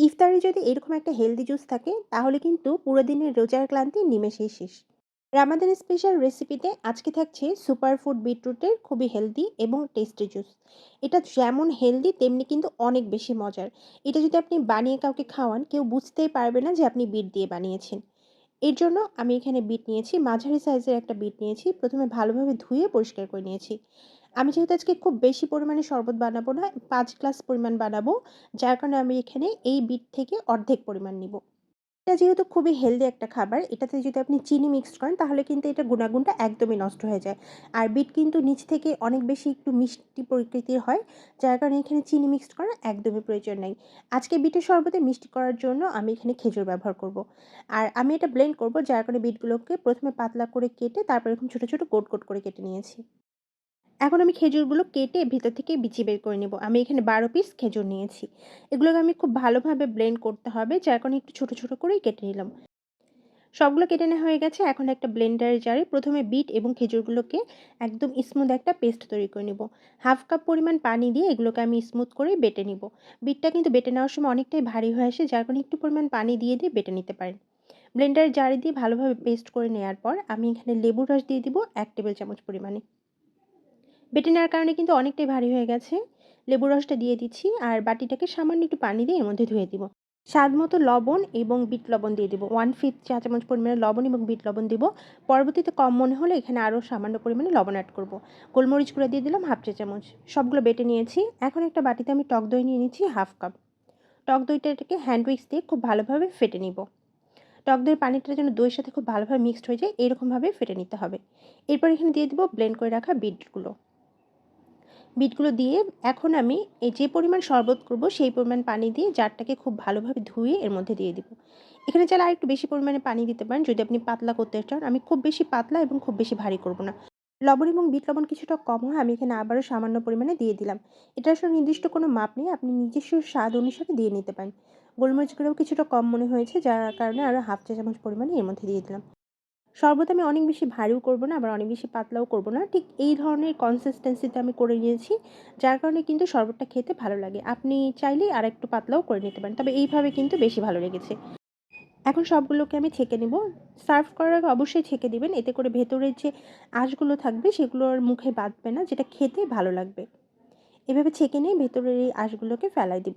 ইফতারে যদি এরকম একটা হেলদি জুস থাকে, তাহলে কিন্তু পুরো দিনের রোজার ক্লান্তি নিমেষেই শেষ। রামাদানের স্পেশাল রেসিপিতে আজকে থাকছে সুপার ফুড বিটরুটের খুবই হেলদি এবং টেস্টি জুস এটা যেমন হেলদি তেমনি কিন্তু অনেক বেশি মজার। এটা যদি আপনি বানিয়ে কাউকে খাওয়ান, কেউ বুঝতেই পারবে না যে আপনি বিট দিয়ে বানিয়েছেন। এর জন্য আমি এখানে বিট নিয়েছি, মাঝারি সাইজের একটা বিট নিয়েছি। প্রথমে ভালোভাবে ধুয়ে পরিষ্কার করে নিয়েছি। আমি যেহেতু আজকে খুব বেশি পরিমাণে শরবত বানাবো না, পাঁচ গ্লাস পরিমাণ বানাবো, যার কারণে আমি এখানে এই বিট থেকে অর্ধেক পরিমাণ নিব। এটা যেহেতু খুবই হেলদি একটা খাবার, এটাতে যদি আপনি চিনি মিক্সড করেন, তাহলে কিন্তু এটা গুণাগুণটা একদমই নষ্ট হয়ে যায়। আর বিট কিন্তু নিচ থেকে অনেক বেশি একটু মিষ্টি প্রকৃতির হয়, যার কারণে এখানে চিনি মিক্সড করার একদমই প্রয়োজন নেই। আজকে বিটের শরবতে মিষ্টি করার জন্য আমি এখানে খেজুর ব্যবহার করব। আর আমি এটা ব্লেন্ড করব, যার কারণে বিটগুলোকে প্রথমে পাতলা করে কেটে, তারপর এরকম ছোটো ছোটো গোট গোট করে কেটে নিয়েছি। এখন আমি খেজুরগুলো কেটে ভিতর থেকে বিচি বের করে নেব। আমি এখানে বারো পিস খেজুর নিয়েছি। এগুলোকে আমি খুব ভালোভাবে ব্লেন্ড করতে হবে, যার কারণে একটু ছোটো ছোটো করেই কেটে নিলাম। সবগুলো কেটে নেওয়া হয়ে গেছে। এখন একটা ব্লেন্ডার জারে প্রথমে বিট এবং খেজুরগুলোকে একদম স্মুথ একটা পেস্ট তৈরি করে নেব। হাফ কাপ পরিমাণ পানি দিয়ে এগুলোকে আমি স্মুথ করে বেটে নিব। বিটটা কিন্তু বেটে নেওয়ার সময় অনেকটাই ভারী হয়ে আসে, যার কারণে একটু পরিমাণ পানি দিয়ে দিয়ে বেটে নিতে পারেন। ব্লেন্ডার জারে দিয়ে ভালোভাবে পেস্ট করে নেওয়ার পর আমি এখানে লেবুর রস দিয়ে দিব এক টেবিল চামচ পরিমাণে। বেটে নেওয়ার কারণে কিন্তু অনেকটাই ভারী হয়ে গেছে। লেবু রসটা দিয়ে দিচ্ছি আর বাটিটাকে সামান্য একটু পানি দিয়ে এর মধ্যে ধুয়ে দিব। স্বাদ মতো লবণ এবং বিট লবণ দিয়ে দেবো। ওয়ান ফিফথ চা চামচ পরিমাণে লবণ এবং বিট লবণ দিব। পরবর্তীতে কম মনে হলে এখানে আরও সামান্য পরিমাণে লবণ অ্যাড করব। গোলমরিচ গুঁড়া দিয়ে দিলাম হাফ চা চামচ। সবগুলো বেটে নিয়েছি। এখন একটা বাটিতে আমি টক দই নিয়ে নিচ্ছি হাফ কাপ। টক দইটাকে হ্যান্ড উইক্স দিয়ে খুব ভালোভাবে ফেটে নিব। টক দইয়ের পানিটা যেন দইয়ের সাথে খুব ভালোভাবে মিক্সড হয়ে যায়, এরকমভাবে ফেটে নিতে হবে। এরপর এখানে দিয়ে দেবো ব্লেন্ড করে রাখা বিটগুলো বিটগুলো দিয়ে এখন আমি এই যে পরিমাণ শরবত করব, সেই পরিমাণ পানি দিয়ে জারটাকে খুব ভালোভাবে ধুয়ে এর মধ্যে দিয়ে দিব। এখানে চাইলে আর একটু বেশি পরিমাণে পানি দিতে পারেন, যদি আপনি পাতলা করতে চান। আমি খুব বেশি পাতলা এবং খুব বেশি ভারী করব না। লবণ এবং বিট লবণ কিছুটা কম হয়, আমি এখানে আবারও সামান্য পরিমাণে দিয়ে দিলাম। এটা আসলে নির্দিষ্ট কোনো মাপ নেই, আপনি নিজস্ব স্বাদ অনুসারে দিয়ে নিতে পারেন। গোলমরিচগুলোও কিছুটা কম মনে হয়েছে, যার কারণে আরও হাফ চা চামচ পরিমাণে এর মধ্যে দিয়ে দিলাম। শরবত আমি অনেক বেশি ভারীও করব না, আবার অনেক বেশি পাতলাও করব না। ঠিক এই ধরনের কনসিস্টেন্সিতে আমি করে নিয়েছি, যার কারণে কিন্তু শরবতটা খেতে ভালো লাগে। আপনি চাইলেই আর একটু পাতলাও করে নিতে পারেন, তবে এইভাবে কিন্তু বেশি ভালো লেগেছে। এখন সবগুলোকে আমি ছেঁকে নেব। সার্ভ করার আগে অবশ্যই ছেঁকে দিবেন, এতে করে ভেতরের যে আঁশগুলো থাকবে, সেগুলোর মুখে বাঁধবে না, যেটা খেতে ভালো লাগবে। এভাবে ছেঁকে নিয়ে ভেতরের এই আঁশগুলোকে ফেলাই দিব।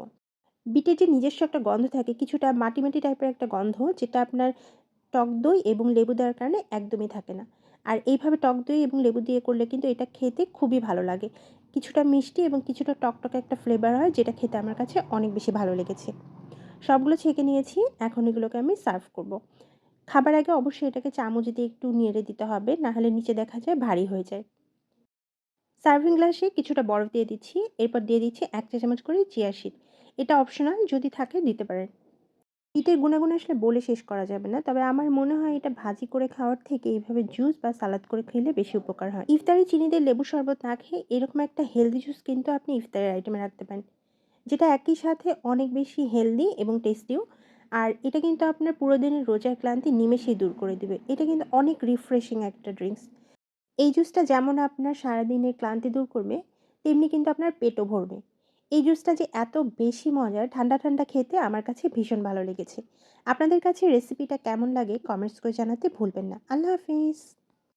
বিটের যে নিজস্ব একটা গন্ধ থাকে, কিছুটা মাটি মাটি টাইপের একটা গন্ধ, যেটা আপনার টক দই এবং লেবু দেওয়ার কারণে একদমই থাকে না। আর এইভাবে টক দই এবং লেবু দিয়ে করলে কিন্তু এটা খেতে খুবই ভালো লাগে। কিছুটা মিষ্টি এবং কিছুটা টকটকে একটা ফ্লেভার হয়, যেটা খেতে আমার কাছে অনেক বেশি ভালো লেগেছে। সবগুলো ছেঁকে নিয়েছি, এখন এগুলোকে আমি সার্ভ করব। খাবার আগে অবশ্যই এটাকে চামচ দিয়ে একটু নেড়ে দিতে হবে নাহলে নিচে দেখা যায় ভারী হয়ে যায়। সার্ভিং গ্লাসে কিছুটা বরফ দিয়ে দিচ্ছি, এরপর দিয়ে দিচ্ছি এক চা চামচ করে চিয়া শিট এটা অপশনাল যদি থাকে দিতে পারেন। শীতের গুণাগুণ আসলে বলে শেষ করা যাবে না। তবে আমার মনে হয় এটা ভাজি করে খাওয়ার থেকে এইভাবে জুস বা সালাদ করে খেলে বেশি উপকার হয়। ইফতারি চিনিতে লেবু শরবত না খেয়ে এরকম একটা হেলদি জুস কিন্তু আপনি ইফতারের আইটেমে রাখতে পারেন। যেটা একই সাথে অনেক বেশি হেলদি এবং টেস্টিও আর এটা কিন্তু আপনার পুরো দিনের রোজার ক্লান্তি নিমেষেই দূর করে দিবে। এটা কিন্তু অনেক রিফ্রেশিং একটা ড্রিঙ্কস এই জুসটা যেমন আপনার সারাদিনের ক্লান্তি দূর করবে, তেমনি কিন্তু আপনার পেটও ভরবে। এই জুসটা যে এত বেশি মজার, ঠান্ডা ঠান্ডা খেতে আমার কাছে ভীষণ ভালো লেগেছে। আপনাদের কাছে রেসিপিটা কেমন লাগে কমেন্টস করে জানাতে ভুলবেন না। আল্লাহ হাফিজ।